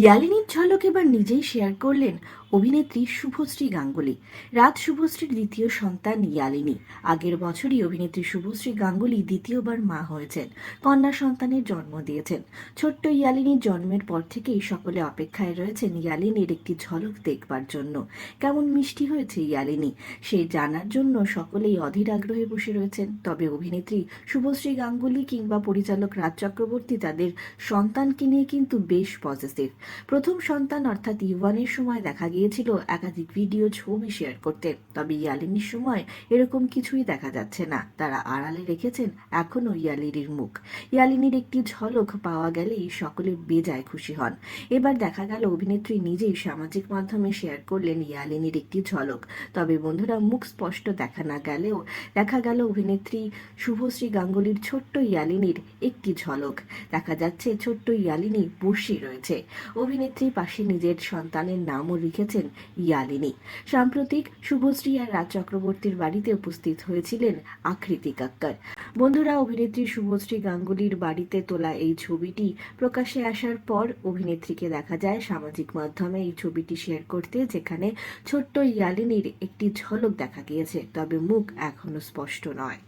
ইয়ালিনীর ঝলক এবার নিজেই শেয়ার করলেন অভিনেত্রী শুভশ্রী গাঙ্গুলি। রাত শুভশ্রীর দ্বিতীয় সন্তান ইয়ালিনী। আগের বছরই অভিনেত্রী শুভশ্রী গাঙ্গুলি দ্বিতীয়বার মা হয়েছেন। কন্যা সন্তানের জন্ম দিয়েছেন। ছোট্ট ইয়ালিনীর জন্মের পর থেকেই সকলে অপেক্ষায় রয়েছেন ইয়ালিনীর একটি ঝলক দেখবার জন্য। কেমন মিষ্টি হয়েছে ইয়ালিনী? সেই জানার জন্য সকলেই অধীর আগ্রহে বসে রয়েছেন। তবে অভিনেত্রী শুভশ্রী গাঙ্গুলি কিংবা পরিচালক রাজ চক্রবর্তী তাদের সন্তানকে নিয়ে কিন্তু বেশ পজিটিভ প্রথম সন্তান অর্থাৎ ইউয়ানের সময় দেখা গিয়েছিল একাধিক ভিডিও ছবি শেয়ার করতে। তবে ইয়ালিনীর সময় এরকম কিছুই দেখা যাচ্ছে না। তারা আড়ালে রেখেছেন এখনও ইয়ালিনীর মুখ। ইয়ালিনীর একটি ঝলক পাওয়া গেলেই সকলে বেজায় খুশি হন। এবার দেখা গেল অভিনেত্রী নিজেই সামাজিক মাধ্যমে শেয়ার করলেন ইয়ালিনীর একটি ঝলক। তবে বন্ধুরা, মুখ স্পষ্ট দেখা না গেলেও দেখা গেল অভিনেত্রী শুভশ্রী গাঙ্গুলির ছোট্ট ইয়ালিনীর একটি ঝলক। দেখা যাচ্ছে ছোট্ট ইয়ালিনী বসে রয়েছে। অভিনেত্রী পাশে নিজের সন্তানের নামও লিখেছেন ইয়ালিনী। সাম্প্রতিক শুভশ্রী আর রাজ চক্রবর্তীর বাড়িতে উপস্থিত হয়েছিলেন আকৃতি কাক্কর। বন্ধুরা, অভিনেত্রী শুভশ্রী গাঙ্গুলির বাড়িতে তোলা এই ছবিটি প্রকাশ্যে আসার পর অভিনেত্রীকে দেখা যায় সামাজিক মাধ্যমে এই ছবিটি শেয়ার করতে, যেখানে ছোট্ট ইয়ালিনীর একটি ঝলক দেখা গিয়েছে, তবে মুখ এখনও স্পষ্ট নয়।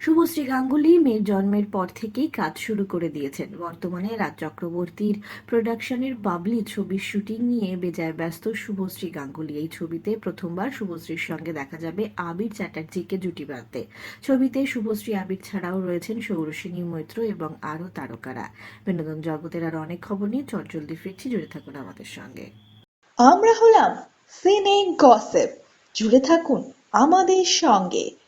শুভশ্রী গাঙ্গুলি মেয়ের জন্মের পর থেকেই কাজ শুরু করে দিয়েছেন। বর্তমানে রাজ চক্রবর্তীর প্রোডাকশনের বাবলি ছবির শুটিং নিয়ে বেজায় ব্যস্ত শুভশ্রী গাঙ্গুলি। এই ছবিতে প্রথমবার শুভশ্রীর সঙ্গে দেখা যাবে আবির চ্যাটার্জিকে জুটি বাঁধতে। ছবিতে শুভশ্রী, আবির ছাড়াও রয়েছেন সৌরসিনী মৈত্র এবং আরও তারকারা। বিনোদন জগতের আর অনেক খবর নিয়ে চটজলদি ফিরছি। জুড়ে থাকুন আমাদের সঙ্গে। আমরা হলাম সিনে গসিপ। জুড়ে থাকুন আমাদের সঙ্গে।